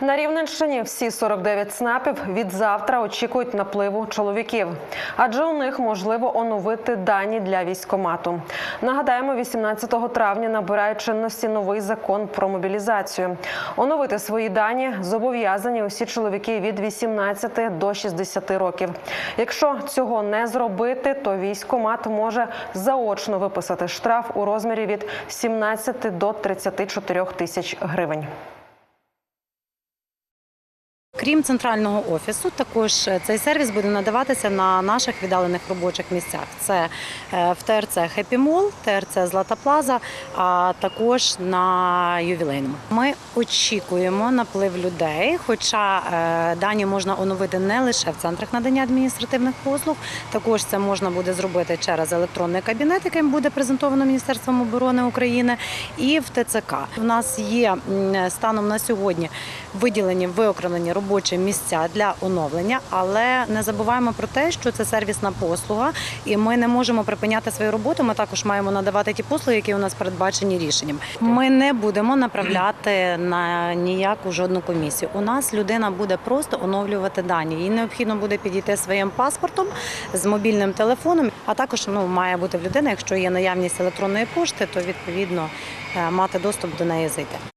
На Рівненщині всі 49 ЦНАПів від завтра очікують напливу чоловіків, адже у них можливо оновити дані для військомату. Нагадаємо, 18 травня набирає чинності новий закон про мобілізацію. Оновити свої дані зобов'язані усі чоловіки від 18 до 60 років. Якщо цього не зробити, то військомат може заочно виписати штраф у розмірі від 17 до 34 тисяч гривень. Крім центрального офісу, також е, цей сервіс буде надаватися на наших віддалених робочих місцях. Це е, в ТРЦ Mall, ТРЦ Злата Плаза, а також на ювілейному. Ми очікуємо наплив людей, хоча е, дані можна оновити не лише в центрах надання адміністративних послуг, також це можна буде зробити через електронний кабінет, яким буде презентовано Міністерством оборони України, і в ТЦК. У нас є станом на сьогодні виділені виокремлені робочі місця для оновлення, але не забуваємо про те, що це сервісна послуга, і ми не можемо припиняти свою роботу. Ми також маємо надавати ті послуги, які у нас передбачені рішенням. Ми не будемо направляти на ніяку жодну комісію. У нас людина буде просто оновлювати дані. Їй необхідно буде підійти своїм паспортом з мобільним телефоном. А також ну має бути в людини, якщо є наявність електронної пошти, то відповідно е, мати доступ до неї зайти.